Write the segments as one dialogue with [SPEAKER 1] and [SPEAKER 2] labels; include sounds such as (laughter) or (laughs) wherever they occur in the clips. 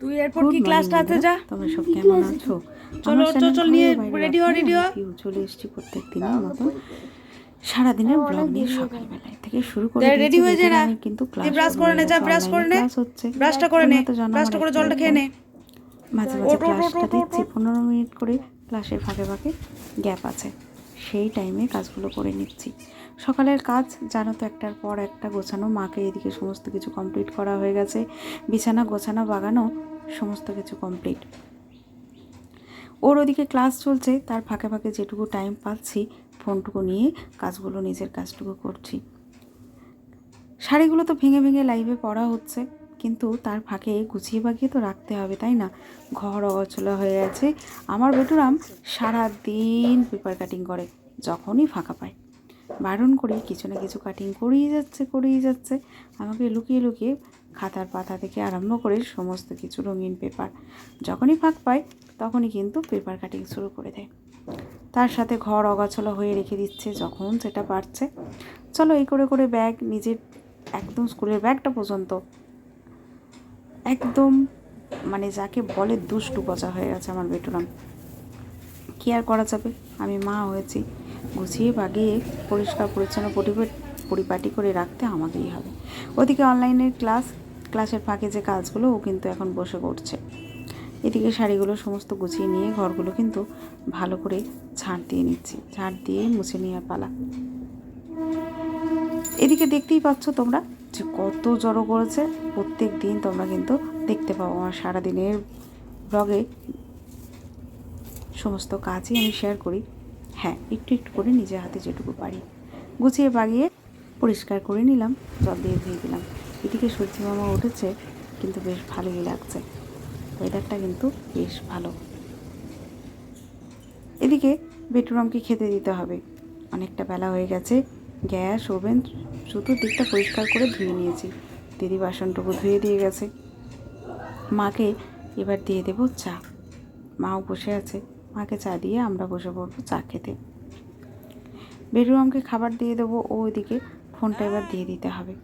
[SPEAKER 1] তুই এরপর কি ক্লাসটা আছে যা?
[SPEAKER 2] তোমরা সব কেমন আছো?
[SPEAKER 1] চলো, চল, চল, নিয়ে
[SPEAKER 2] রাখতে
[SPEAKER 1] হ।
[SPEAKER 2] চলে এসেছি প্রত্যেক দিনের মতো সারাদিনের ব্লগ নিয়ে সকালবেলায় থেকে শুরু করে
[SPEAKER 1] ready হয়ে যা
[SPEAKER 2] কিন্তু ক্লাস
[SPEAKER 1] brush করে নে, যা, brush করে নে। ব্রাশটা করে নে ব্রাশটা করে জলটা খেয়ে নে।
[SPEAKER 2] মাঝে মাঝে ক্লাসটা দিচ্ছি পনেরো মিনিট করে ক্লাসের ফাঁকে ফাঁকে গ্যাপ আছে। সেই টাইমে কাজগুলো করে নিচ্ছি। সকালের কাজ জানো তো একটার পর একটা গোছানো। মাকে এদিকে সমস্ত কিছু কমপ্লিট করা হয়ে গেছে। বিছানা গোছানো বাগানো সমস্ত কিছু কমপ্লিট ওর ওদিকে ক্লাস চলছে, তার ফাঁকে ফাঁকে যেটুকু টাইম পাচ্ছি ফোনটুকু নিয়ে কাজগুলো, নিজের কাজটুকু করছি। শাড়িগুলো তো ভেঙে ভেঙে লাইভে পড়া হচ্ছে, কিন্তু তার ফাঁকে গুছিয়ে বাগিয়ে তো রাখতে হবে, তাই না? ঘর অচলা হয়ে আছে আমার বেটুরাম সারা দিন পেপার কাটিং করে, যখনই ফাঁকা পায়। বারণ করি, কিছু না কিছু কাটিং করেই যাচ্ছে করেই যাচ্ছে। আমাকে লুকিয়ে লুকিয়ে খাতার পাতা থেকে আরম্ভ করে সমস্ত কিছু রঙিন পেপার যখনই ফাঁক পায় তখনই কিন্তু পেপার কাটিং শুরু করে দেয়। তার সাথে ঘর অগাছলা হয়ে রেখে দিচ্ছে যখন সেটা পারছে চলো এই করে করে ব্যাগ নিজের একদম স্কুলের ব্যাগটা পর্যন্ত। একদম মানে যাকে বলে দুষ্টু পচা হয়ে গেছে আমার বেটুরাম। কি আর করা যাবে? আমি মা হয়েছি। গুছিয়ে বাগিয়ে পরিষ্কার, পরিচ্ছন্ন পরিপে- পরিপাটি করে রাখতে আমাকেই হবে। ওদিকে অনলাইনের ক্লাস ক্লাসের ফাঁকে যে কাজগুলো, ও কিন্তু এখন বসে করছে। এদিকে শাড়িগুলো সমস্ত গুছিয়ে নিয়ে ঘরগুলো কিন্তু ভালো করে ঝাঁট দিয়ে নিচ্ছি। ঝাঁট দিয়ে মুছে নেওয়ার পালা। এদিকে দেখতেই পাচ্ছ তোমরা যে কত জড়ো করেছে। প্রত্যেক দিন তোমরা কিন্তু দেখতে পাবো আমার সারাদিনের ব্লগে সমস্ত কাজই আমি শেয়ার করি। হ্যাঁ একটু একটু করে নিজের হাতে যেটুকু পারি। গুছিয়ে বাগিয়ে পরিষ্কার করে নিলাম, জল দিয়ে ধুয়ে দিলাম। এদিকে সূর্যি মামা উঠেছে, কিন্তু বেশ ভালোই লাগছে। ওয়েদারটা কিন্তু বেশ ভালো। এদিকে বেটুরামকে খেতে দিতে হবে। অনেকটা বেলা হয়ে গেছে, গ্যাস, ওভেন শুধু দিকটা পরিষ্কার করে ধুয়ে নিয়েছি। দিদি বাসনটুকু ধুয়ে দিয়ে গেছে। মাকে এবার দিয়ে দেবো চা। মাও বসে আছে। মাকে চা দিয়ে আমরা বসে পড়ব, চা খেতে। বেটুরামকে খাবার দিয়ে দেবো, ও ওইদিকে ফোনটা এবার দিয়ে দিতে হবে।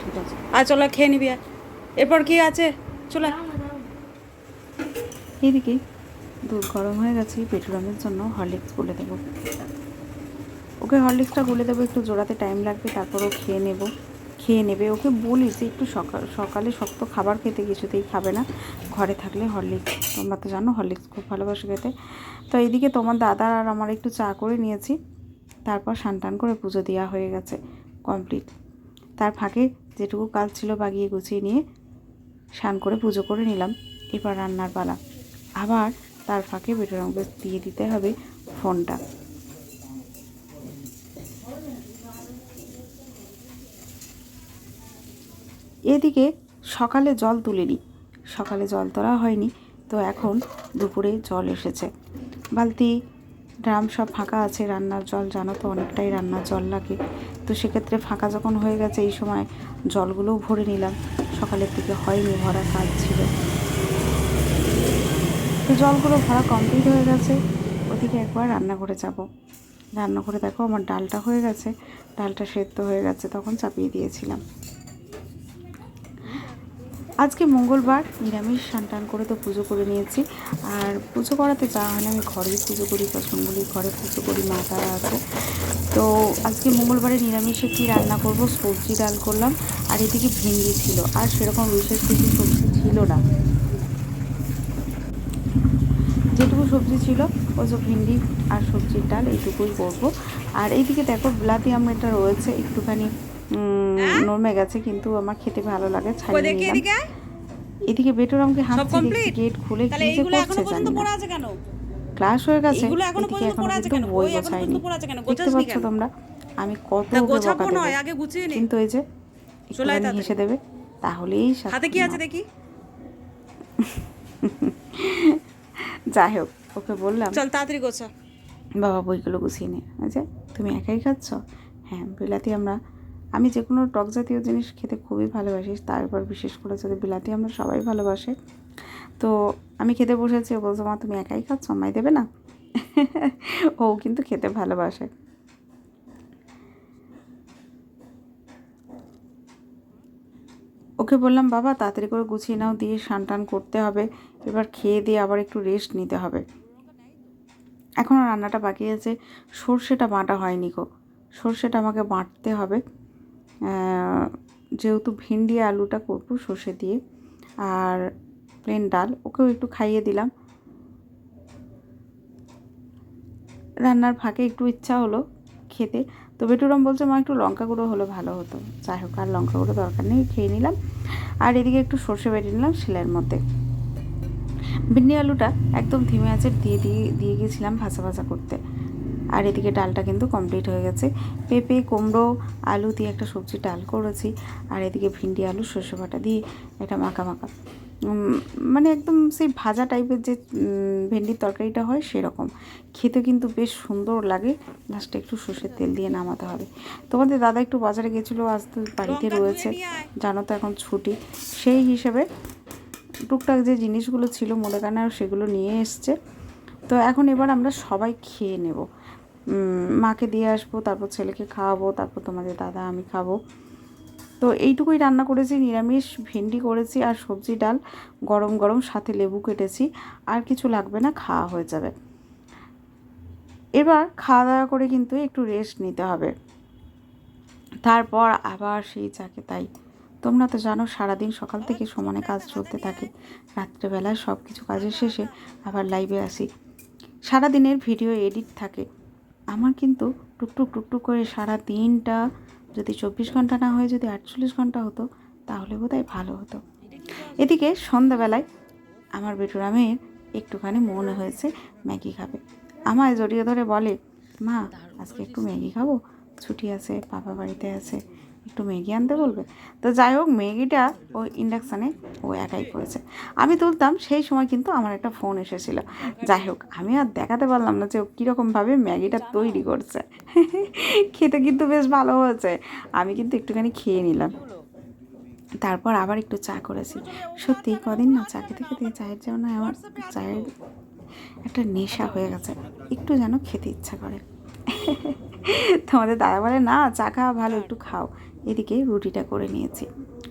[SPEAKER 2] ঠিক আছে।
[SPEAKER 1] আর চলো খেয়ে নিবি। এরপর কি আছে? চলে।
[SPEAKER 2] এদিকে দুধ গরম হয়ে গেছে পেটুরামের জন্য হরলিক্স গুলে দেবো। ওকে হরলিক্সটা গুলে দেবো, একটু জোড়াতে টাইম লাগবে, তারপর ও খেয়ে নেব। খেয়ে নেবে। ওকে বলি যে একটু সকাল সকালে শক্ত খাবার খেতে কিছুতেই খাবে না। ঘরে থাকলে হরলিক্স, তোমরা তো জানো হরলিক্স খুব ভালোবাসে খেতে। তো এইদিকে তোমার দাদা আর আমার একটু চা করে নিয়েছি। তারপর টান করে পুজো দেওয়া হয়ে গেছে কমপ্লিট। তার ফাঁকে যেটুকু কাজ ছিল বাগিয়ে গুছিয়ে নিয়ে স্নান করে পুজো করে নিলাম। এবার রান্নার পালা। আবার তার ফাঁকে বেটরঙ্গে দিয়ে দিতে হবে ফোনটা। এদিকে সকালে জল তুলিনি। সকালে জল তোলা হয়নি, তো এখন দুপুরে জল এসেছে। বালতি, ড্রাম সব ফাঁকা আছে, রান্নার জল জানো তো অনেকটাই রান্নার জল লাগে। তো সেক্ষেত্রে ফাঁকা যখন হয়ে গেছে এই সময় জলগুলোও ভরে নিলাম। সকালের দিকে হয়নি, ভরা কাজ ছিল। তো জলগুলো ভরা কমপ্লিট হয়ে গেছে। ওদিকে একবার রান্নাঘরে যাব। রান্নাঘরে দেখো আমার ডালটা হয়ে গেছে, ডালটা সেদ্ধ হয়ে গেছে, তখন চাপিয়ে দিয়েছিলাম। আজকে মঙ্গলবার নিরামিষ টান করে তো পুজো করে নিয়েছি। আর পুজো করাতে যাওয়া হয় না, আমি ঘরেই পুজো করি পছন্দগুলি ঘরে পুজো করি, মা তারা আছে। তো আজকে মঙ্গলবারে নিরামিষে কী রান্না করব? সবজি ডাল করলাম, আর এদিকে ভেন্ডি ছিল, আর সেরকম বিশেষ কিছু সবজি ছিল না। যেটুকু সবজি ছিল, ওই যে ভেন্ডি আর সবজির ডাল এইটুকুই করব। আর এইদিকে দেখো বিলাতি আমটা রয়েছে, একটুখানি নরমে গেছে কিন্তু আমার খেতে ভালো লাগে ছাড়িয়ে নিলাম।
[SPEAKER 1] এদিকে?
[SPEAKER 2] হাঁটছি
[SPEAKER 1] complete?
[SPEAKER 2] গেট খুলে কি যে করছে জানি না। ক্লাস হয়ে গেছে এখনও
[SPEAKER 1] পর্যন্ত
[SPEAKER 2] কিন্তু বই গোছায়নি? দেখতে পাচ্ছ তোমরা? আমি কত
[SPEAKER 1] গোছাবো নয় আগে গুছিয়ে নে।
[SPEAKER 2] কিন্তু এই যে একটুখানি হেসে দেবে তাহলেই
[SPEAKER 1] হাতে কি আছে দেখি? (laughs)
[SPEAKER 2] যাই হোক ওকে বললাম।
[SPEAKER 1] চল তাড়াতাড়ি গোছা।
[SPEAKER 2] বাবা বইগুলো গুছিয়ে নে। যে তুমি একাই খাচ্ছ? হ্যাঁ বিলাতি আমরা আমি যে কোনো টক জাতীয় জিনিস খেতে খুবই ভালোবাসি, তারপর বিশেষ করে যদি বিলাতি আমরা সবাই ভালোবাসে। তো আমি খেতে বসেছি, ও বলছে, মা, তুমি একাই খাচ্ছ? আমায় দেবে না? ও কিন্তু খেতে ভালোবাসে। ওকে বললাম, বাবা, তাড়াতাড়ি করে গুছিয়ে নাও, দিয়ে স্নান টান করতে হবে। এবার খেয়ে দিয়ে আবার একটু রেস্ট নিতে হবে। এখনও রান্নাটা বাকি আছে। সর্ষেটা বাঁটা হয়নি গো। সর্ষেটা আমাকে বাঁটতে হবে। যেহেতু ভিন্ডি আলুটা করব সর্ষে দিয়ে আর প্লেন ডাল, ওকেও একটু খাইয়ে দিলাম। রান্নার ফাঁকে একটু ইচ্ছা হলো খেতে, তো বেটুরাম বলছে, মা, একটু লঙ্কা গুঁড়ো হলে ভালো হতো। যাই হোক, আর লঙ্কা গুঁড়ো দরকার নেই, খেয়ে নিলাম। আর এদিকে একটু সর্ষে বেটে নিলাম শিলের মধ্যে। ভিন্ডি আলুটা একদম ধিমে আছে, দিয়ে দিয়ে দিয়ে গেছিলাম ভাজা ভাজা করতে। আর এদিকে ডালটা কিন্তু কমপ্লিট হয়ে গেছে। পেঁপে কুমড়ো আলু দিয়ে একটা সবজি ডাল করেছি। আর এদিকে ভিন্ডি আলু সর্ষে বাটা দিয়ে এটা মাখা মাখা। মানে একদম সেই ভাজা টাইপের যে ভেন্ডির তরকারিটা হয় সেরকম। খেতে কিন্তু বেশ সুন্দর লাগে। লাস্টে একটু সর্ষের তেল দিয়ে নামাতে হবে। তোমাদের দাদা একটু বাজারে গেছিল আজ তো বাড়িতে রয়েছে। জানো তো এখন ছুটি। সেই হিসেবে টুকটাক যে জিনিসগুলো ছিল মুদিখানার সেগুলো নিয়ে এসছে। তো এখন এবার আমরা সবাই খেয়ে নেব। মাকে দিয়ে আসব, তারপর ছেলেকে খাওয়াবো, তারপর তোমাদের দাদা, আমি খাব। তো এইটুকুই রান্না করেছি, নিরামিষ ভেন্ডি করেছি আর সবজি ডাল, গরম গরম সাথে লেবু কেটেছি, আর কিছু লাগবে না, খাওয়া হয়ে যাবে। এবার খাওয়া দাওয়া করে কিন্তু একটু রেস্ট নিতে হবে। তারপর আবার সেই যাকে তাই। তোমরা তো জানো, সারাদিন সকাল থেকে সমানে কাজ চলতে থাকে। রাত্রেবেলায় সব কিছু কাজের শেষে আবার লাইভে আসি। সারাদিনের ভিডিও এডিট থাকে। আমার কিন্তু টুকটুক টুকটুক করে সারা দিনটা যদি চব্বিশ ঘণ্টা না হয়ে যদি আটচল্লিশ ঘণ্টা হতো, তাহলে বোধহয় ভালো হতো। এদিকে সন্ধ্যাবেলায় আমার বেটুরামের একটুখানি মনে হয়েছে ম্যাগি খাবে। আমায় জড়িয়ে ধরে বলে, মা, আজকে একটু ম্যাগি খাব? ছুটি আছে, বাবা বাড়িতে আছে। একটু ম্যাগি আনতে বলবে? তো যাই হোক, ম্যাগিটা ও ইন্ডাকশানে ও একাই করেছে। আমি তুলতাম, সেই সময় কিন্তু আমার একটা ফোন এসেছিল। যাই হোক, আমি আর দেখাতে পারলাম না যে ও কীরকমভাবে ম্যাগিটা তৈরি করছে। খেতে কিন্তু বেশ ভালো হয়েছে। আমি কিন্তু একটুখানি খেয়ে নিলাম। তারপর আবার একটু চা করেছি। সত্যি, কদিন না চা খেতে খেতে চায়ের জন্য আমার চায়ের একটা নেশা হয়ে গেছে। একটু যেন খেতে ইচ্ছা করে। তোমাদের দাদা বলে না চা খাওয়া ভালো একটু খাও। এদিকে রুটিটা করে নিয়েছি।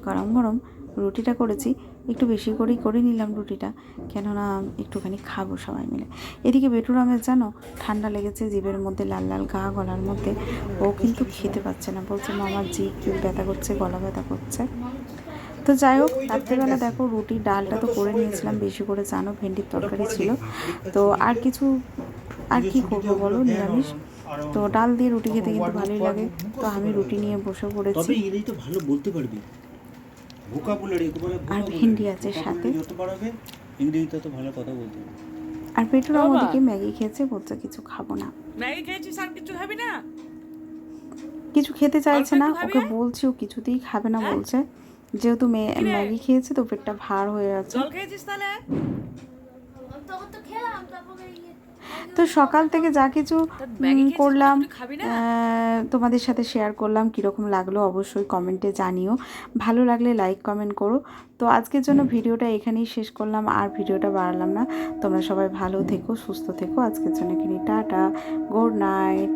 [SPEAKER 2] গরম গরম রুটিটা করেছি। একটু বেশি করেই করে নিলাম রুটিটা কেননা একটুখানি খাব সবাই মিলে। এদিকে বেটুরামের জানো ঠান্ডা লেগেছে জিভের মধ্যে লাল লাল গা গলার মধ্যে। ও কিন্তু খেতে পাচ্ছে না। বলছে মামার জিভ ব্যথা করছে গলা ব্যথা করছে। তো যাই হোক রাত্রেবেলা দেখো রুটি ডালটা তো করে নিয়েছিলাম। বেশি করে জানো ভেন্ডির তরকারি ছিল। তো আর কিছু আর কি করব বলো? নিরামিষ। তো ডাল দিয়ে রুটি খেতে কিন্তু ভালোই লাগে। তো আমি রুটি নিয়ে বসে পড়েছি।
[SPEAKER 3] তবে তো ভালো বলতে পারবি। ভোকাবুলারি
[SPEAKER 2] আর ভেন্ডি আছে সাথে।
[SPEAKER 3] যত বাড়াবে ইংরেজি তত ভালো কথা বলতে
[SPEAKER 2] আর পেটুরা ওদিকে ম্যাগি খেয়েছে বলছে কিছু খাব না।
[SPEAKER 1] ম্যাগি খেয়েছিস আর কিছু খাবি না?
[SPEAKER 2] কিছু খেতে চাইছে না ওকে বলছি ও কিছুতেই খাবে না বলছে। যেহেতু ম্যাগি খেয়েছে তো পেটটা ভার হয়ে আছে।
[SPEAKER 1] জল খেয়েছিস তাহলে?
[SPEAKER 4] তখন তো খেলাম তারপরে
[SPEAKER 2] তো সকাল থেকে যা কিছু করলাম তোমাদের সাথে শেয়ার করলাম কীরকম লাগল অবশ্যই কমেন্টে জানিও। ভালো লাগলে লাইক কমেন্ট করো। তো আজকের জন্য ভিডিওটা এখানেই শেষ করলাম আর ভিডিওটা বাড়ালাম না। তোমরা সবাই ভালো থেকো সুস্থ থেকো। আজকের জন্য এখানে টাটা গুড নাইট